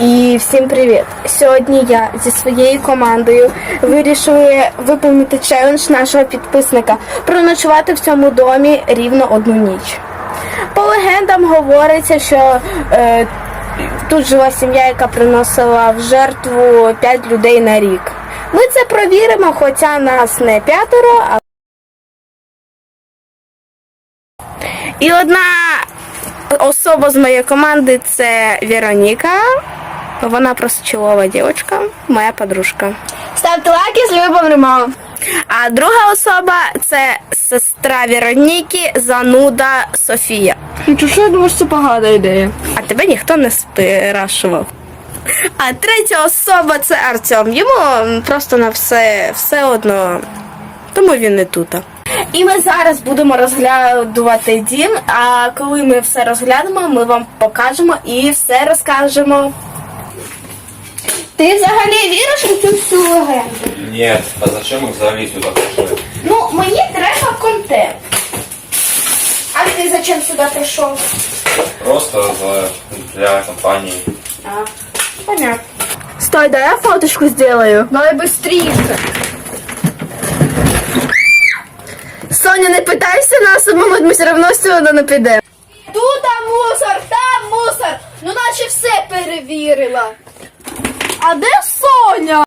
І всім привіт! Сьогодні я зі своєю командою вирішили виповнити челендж нашого підписника проночувати в цьому домі рівно одну ніч. По легендам говориться, що е, тут жила сім'я, яка приносила в жертву 5 людей на рік. Ми це провіримо, хоча нас не п'ятеро, а І одна особа з моєї команди це Вероніка. Вона просто чолова дівчинка, моя подружка. Ставте лайк, якщо ви помремо. А друга особа це сестра Вероніки, зануда Софія. Ну що я думаю, що це погана ідея. А тебе ніхто не спрашував. А третя особа це Артем. Йому просто на все, все одно. Тому він не тут. І ми зараз будемо розглядувати дім. А коли ми все розглянемо, ми вам покажемо і все розкажемо. Ти взагалі віриш у цю всю легенду? Нет, а зачем их взагалі сюда пришли? Ну, мені треба контент. А ти зачем сюди прийшов? Просто за- для компании. А, понятно. Стой, дай я фоточку сделаю. Давай быстрее. Соня, не питайся нас обмануть, ми все одно сюди не підемо. Тут мусор, там мусор. Ну наче все перевірила. А де Соня?